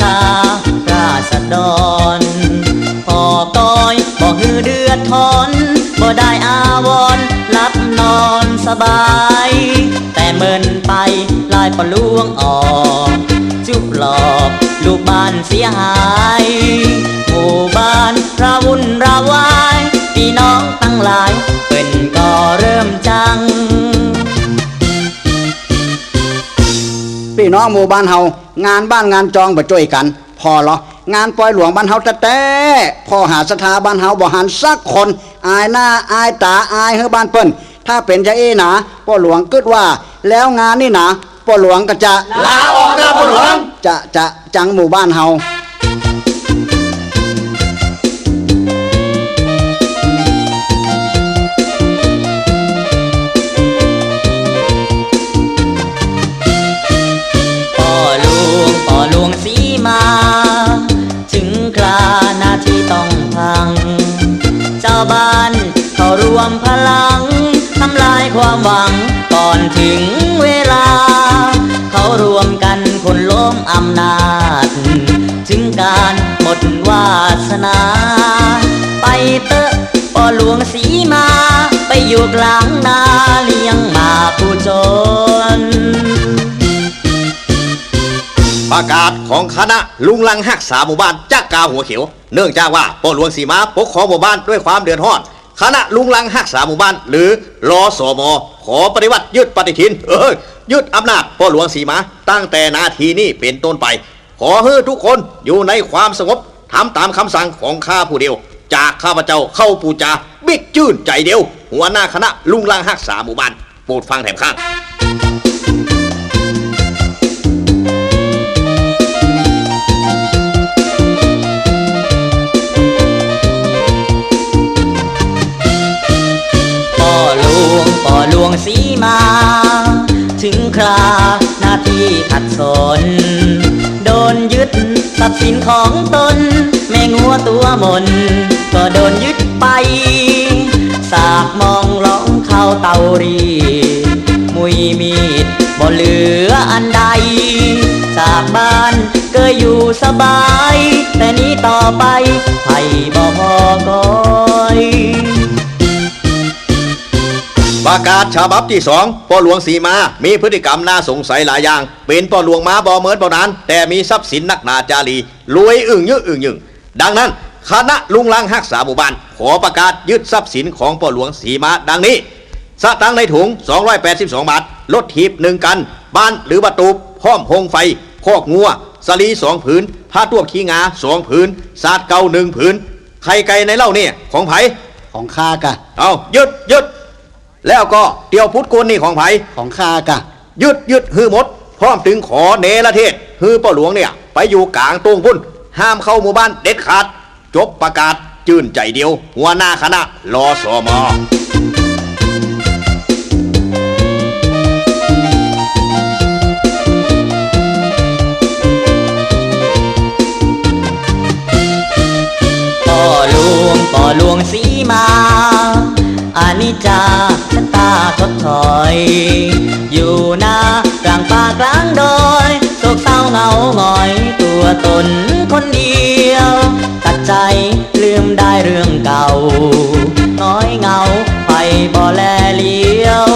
ชาราษฎรพอก้อยบอกฮือเดือดทอนบ่ได้อาวรรับนอนสบาย แต่เมินไปลายปลวงออก จุบหลอกลูกบ้านเสียหายหมู่บ้านระวุ่นระวายพี่น้องตั้งหลายเป็นก็เริ่มจังพี่น้องหมู่บ้านเฮา งานบ้านงานจองบ่ช่วยกัน พอเหรองานปล่อยหลวงบ้านเฮาแต่แต่พอหาสถาบ้านเฮาบ่หันสักคนอายหน้าอายตาอายเฮือบ้านเปิ้นถ้าเป็นจะเอหนาพ่อหลวงคิดว่า แล้วงานนี่นะพ่อหลวงก็จะลาออกนะพ่อหลวงจะจะจังหมู่บ้านเฮา บ้านเขารวมพลังทำลายความหวังก่อนถึงเวลา เขารวมกันคนล้มอำนาจ ถึงการหมดวาสนา ไปเตอะพ่อหลวงสีมา ไปอยู่กลางนาเลี้ยงหมาผู้จน ประกาศของคณะลุงลังหักษาหมู่บ้านจักกาหัวเขียว เนื่องจากว่าพ่อหลวงสีมาปกครองหมู่บ้านด้วยความเดือดร้อน คณะลุงลังหักษาหมู่บ้าน หรือรอสอมขอปฏิวัติยึดปฏิทิน เอ้ยยึดอำนาจพ่อหลวงสีมา ตั้งแต่นาทีนี้เป็นต้นไป ขอให้ทุกคนอยู่ในความสงบทำตามคำสั่งของข้าผู้เดียว จากข้าพเจ้าเข้าปูจา บิ๊กจื้นใจเดียว หัวหน้าคณะลุงลังหักษาหมู่บ้านโปรดฟังแถมข้าง ของตน แม่งัวตัวมน ก็โดนยึดไป สากมองร้องเข้าเตารี มุยมีดบ่เหลืออันใด สากบ้านเกยอยู่สบาย แต่นี้ต่อไปไผ่บ่พอก้อย ประกาศฉบับที่สองพ่อหลวงสีมา มีพฤติกรรมน่าสงสัยหลายอย่าง เป็นพ่อหลวงมาบอเหมินบอนาน แต่มีทรัพย์สินนักหนาจารีรวยอึ่งยึกอึ่งยึงดังนั้นคณะลุงลังหักษาหมู่บ้านขอประกาศยึดทรัพย์สินของพ่อหลวงสีมาดังนี้สตังค์ในถุง 282 บาท รถถีบหนึ่งกัน บ้านหรือประตูพร้อมโฮงไฟ คอกงัว สลีสองผืน ผ้าต้วมขี้งาสองผืน สาดเกาหนึ่งผืน ไข่ไก่ในเหล้าเนี่ยของไผ ของข้ากะ เอายึดยึด แล้วก็เตียวพุทธคุณนี่ของไผของข้ากะยึดยึดฮือหมด พร้อมถึงขอเนรเทศฮือป้าหลวงเนี่ย ไปอยู่กลางตรงพุ่น ห้ามเข้าหมู่บ้านเด็ดขาด จบประกาศจื่นใจเดียว หัวหน้าคณะรอสอมอพ่อหลวงพ่อหลวงสีมาอานิจจาชะตาทดถอย อยู่หน้ากลางป่ากลางดอยโศกเศร้าเหงาหงอยตัวตนคนเดียว ตัดใจลืมได้เรื่องเก่า น้อยเหงาไปบ่แลเลี้ยว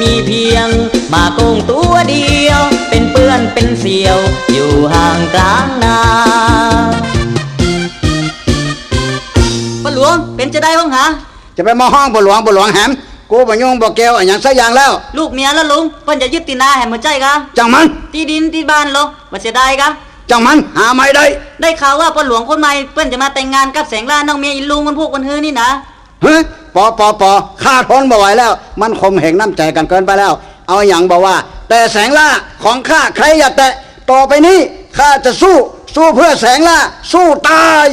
มีเพียงหมากุ้งตัวเดียว เป็นเปื้อนเป็นเสียว อยู่ห่างกลางนาปหลวงเป็นจะได้บ้างหะจะไปมาห้องบ่หลวงบ่หลวงแหม กูบ่ยุ่งบ่เกี่ยวอะหยังสักอย่างแล้ว ลูกเมียแล้วลุงเพิ่นจะยึดตีนาแห่หัวใจกะจังมัน ที่ดินที่บ้านลงว่าเสียดายกะจังมันหาไม่ได้ได้ข่าวว่าปหลวงคนใหม่เพิ่นจะมาแต่งงานกับแสงล่าน้องเมียอีลุงคนพวกคนฮื้อนี่นะเฮ้ยปอปอปอข้าทนบ่ไหวแล้ว มันคมเหงน้ำใจกันเกินไปแล้ว เอาอย่างบอกว่า แต่แสงล่าของข้าใครอย่าแตะต่อไปนี้ข้าจะสู้ สู้เพื่อแสงล่าสู้ตาย